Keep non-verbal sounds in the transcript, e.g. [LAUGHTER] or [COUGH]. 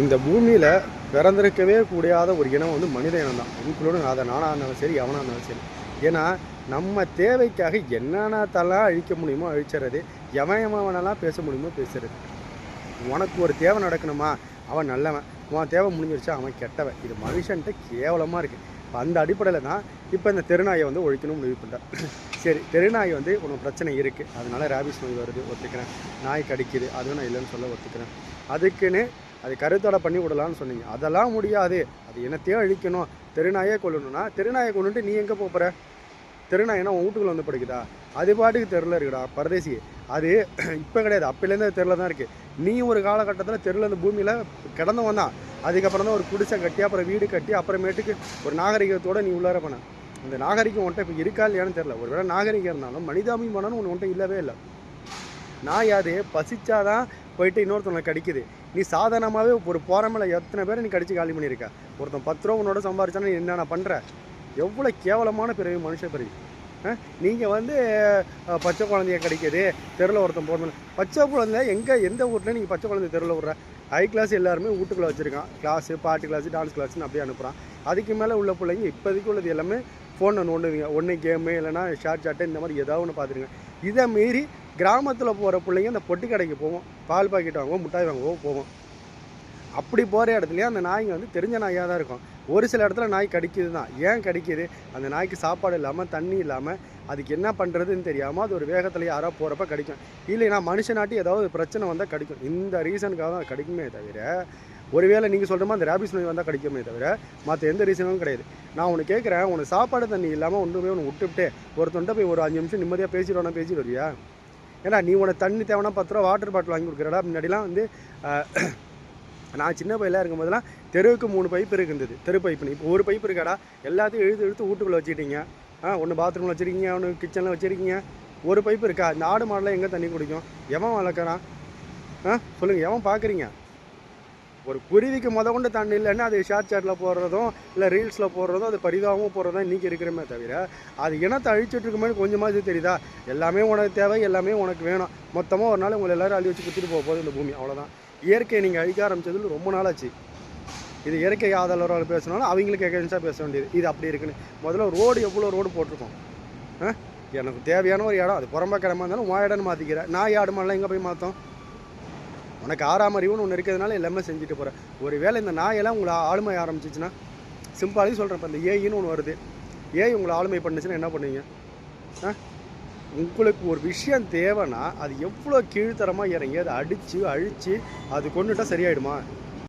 இந்த பூமியில் பிறந்திருக்கவே கூடியாத ஒரு இனம் வந்து மனித இனம் தான் இன்க்ளூடிங் அதை நானாக இருந்தாலும் சரி எவனாக இருந்தாலும் சரி. ஏன்னா நம்ம தேவைக்காக என்னென்னத்தெல்லாம் அழிக்க முடியுமோ அழிச்சிடுறது எவன் எவனெல்லாம் பேச முடியுமோ பேசுறது. உனக்கு ஒரு தேவை நடக்கணுமா? அவன் நல்லவன். உன் தேவை முடிஞ்சிருச்சா? அவன் கெட்டவன். இது மனுஷன்ட்ட கேவலமாக இருக்குது இப்போ அந்த அடிப்படையில் தான் இப்போ இந்த தெருநாயை வந்து ஒழிக்கணும் முடிவு பண்ணிட்டேன். சரி தெருநாய் வந்து உனக்கு பிரச்சனை இருக்குது அதனால ரேபிஸ் நோய் வருது ஒத்துக்கிறேன். நாய் கடிக்குது அதுவும் நான் இல்லைன்னு சொல்ல ஒத்துக்கிறேன். அதுக்குன்னு அது கருத்தடை பண்ணி விடலான்னு சொன்னீங்க. அதெல்லாம் முடியாது. அது என்னத்தையே அழிக்கணும். தெருநாயே கொல்லணும்னா தெருநாயை கொண்டுட்டு நீ எங்கே போகிற தெருநாய்னா உன் வீட்டுக்குள்ள வந்து படிக்குதா? அது பாட்டுக்கு தெருல இருக்குடா பரதேசி அது [CLEARS THROAT] இப்போ கிடையாது. அப்போலேருந்து அது தெருல தான் இருக்குது நீ ஒரு காலகட்டத்தில் தெருவில் இந்த பூமியில் கிடந்தவன் தான் அதுக்கப்புறம் தான் ஒரு குடிசை கட்டி அப்புறம் வீடு கட்டி அப்புறமேட்டுக்கு ஒரு நாகரிகத்தோடு நீ உள்ளார பண்ண அந்த நாகரிகம் உன்ட்ட இப்போ இருக்கா இல்லையான்னு தெரில ஒருவேளை நாகரிகம் இருந்தாலும் மனிதாபிமானம்னு ஒன்று உன்ட்ட இல்லவே இல்லை. நாய் அது பசிச்சாதான் போயிட்டு இன்னொருத்தவங்களை கடிக்குது நீ சாதாரணமாகவே ஒரு போகிறமில்ல எத்தனை பேரை நீ கடிச்சு காலி பண்ணியிருக்க? ஒருத்தன் பத்து ரூபா உன்னோட சம்பாரிச்சானா நீ என்னென்ன பண்ணுற எவ்வளோ கேவலமான பிறவி மனுஷ பிறவி. நீங்கள் வந்து பச்சை குழந்தைய கிடைக்கிது தெருவில் ஒருத்தன் போடணும் பச்சை குழந்தை எங்கே எந்த ஊரில் நீங்கள் பச்சை குழந்தை தெருவில் விட்ற? ஹை கிளாஸ் எல்லாருமே வீட்டுக்குள்ளே வச்சுருக்கான். கிளாஸு பாட்டு கிளாஸு டான்ஸ் கிளாஸ்னு அப்படியே அனுப்புகிறான் அதுக்கு மேலே உள்ள பிள்ளைங்க இப்போதைக்கு உள்ளது எல்லாமே ஃபோன் நோண்டுவீங்க. ஒன்று கேமு இல்லைனா ஷார்ட் சாட்டு இந்த மாதிரி ஏதாவது ஒன்று பார்த்துருங்க. இதை மீறி கிராமத்தில் போகிற பிள்ளைங்க அந்த பொட்டி கடைக்கு போவோம். பால் பாக்கெட் வாங்குவோம் மிட்டாய் வாங்குவோம் போவோம். அப்படி போகிற இடத்துலையே அந்த நாய்ங்க வந்து தெரிஞ்ச நாயாக தான் இருக்கும். ஒரு சில இடத்துல நாய் கடிக்குது தான் ஏன் கடிக்குது? அந்த நாய்க்கு சாப்பாடு இல்லாமல் தண்ணி இல்லாமல் அதுக்கு என்ன பண்ணுறதுன்னு தெரியாமல் அது ஒரு வேகத்தில் யாரோ போகிறப்ப கடிக்கும். இல்லைன்னா மனுஷனாட்டி ஏதாவது பிரச்சனை வந்தால் கடிக்கும். இந்த ரீசனுக்காக தான் கடிக்குமே தவிர ஒருவேளை நீங்கள் சொல்கிற மாதிரி அந்த ரேபிஸ் நோய் வந்தால் கடிக்குமே தவிர மற்ற எந்த ரீசனும் கிடையாது. நான் உனக்கு கேட்குறேன் உனக்கு சாப்பாடு தண்ணி இல்லாமல் ஒன்று போய் ஒன்று விட்டுவிட்டு ஒருத்தன்ட்ட போய் ஒரு அஞ்சு நிமிஷம் நிம்மதியாக பேசிடுவானா பேசிட்டு வருவியா? ஏன்னா நீ உனக்கு தண்ணி தேவைன்னா பத்து ரூபா வாட்டர் பாட்டில் வாங்கி கொடுக்குறடா. முன்னாடிலாம் வந்து நான் சின்ன பையலாக இருக்கும்போதெல்லாம் தெருவுக்கு மூணு பைப் இருந்தது தெரு பைப்பு இப்போ ஒரு பைப் இருக்காடா. எல்லாத்தையும் எழுத்து எழுத்து வீட்டுக்குள்ளே வச்சுக்கிட்டீங்க. ஆ ஒன்று பாத்ரூமில் வச்சுருக்கீங்க ஒன்று கிச்சனில் வச்சுருக்கீங்க. ஒரு பைப் இருக்கா? இந்த ஆடு மாடெல்லாம் எங்கே தண்ணி குடிக்கும்? எவன் வளர்க்குறான்? ஆ சொல்லுங்கள் எவன் பார்க்குறீங்க? ஒரு குருவிக்கு முத கொண்டு தண்ணி இல்லைன்னா அது ஷார்ட் சாட்டில் போடுறதும் இல்லை ரீல்ஸில் போடுறதும் அது பரிதாபமும் போடுறதும் இன்றைக்கி இருக்கிறமே தவிர அது இனத்தை அழிச்சிட்டு இருக்குமே கொஞ்சமாக இது தெரியுதா? எல்லாமே உனக்கு தேவை எல்லாமே உனக்கு வேணும். மொத்தமாக ஒரு நாள் உங்களை எல்லோரும் அழி வச்சு குத்திட்டு போக போகுது இந்த பூமி. அவ்வளோதான் இயற்கையை நீங்கள் அழிக்க ஆரம்பிச்சதுல ரொம்ப நாளாச்சு இது இயற்கை ஆதரவாளர் பேசினாலும் அவங்களுக்கு எகென்ஸ்டாக பேச வேண்டியது. இது அப்படி இருக்குன்னு. முதல்ல ரோடு எவ்வளோ ரோடு போட்டிருக்கோம்? எனக்கு தேவையான ஒரு இடம். அது புறம்பக்கிடமா இருந்தாலும் உன் இடம்னு மாற்றிக்கிறேன் நான் ஆடு எங்கே போய் மாற்றோம் உனக்கு ஆறாம் அறிவுன்னு ஒன்று இருக்கிறதுனால எல்லாமே செஞ்சுட்டு போகிறேன் ஒரு வேளை இந்த நாயெல்லாம் உங்களை ஆளுமை ஆரம்பிச்சிச்சுன்னா சிம்பிளாகவே சொல்கிறேன் இப்போ இந்த ஏயின்னு ஒன்று வருது. ஏஐ உங்களை ஆளுமை பண்ணுச்சுன்னா என்ன பண்ணுவீங்க? ஆ? உங்களுக்கு ஒரு விஷயம் தேவைன்னா அது எவ்வளோ கீழ்த்தரமாக இறங்கி அதை அடித்து அழித்து அது கொண்டுட்டால் சரியாயிடுமா?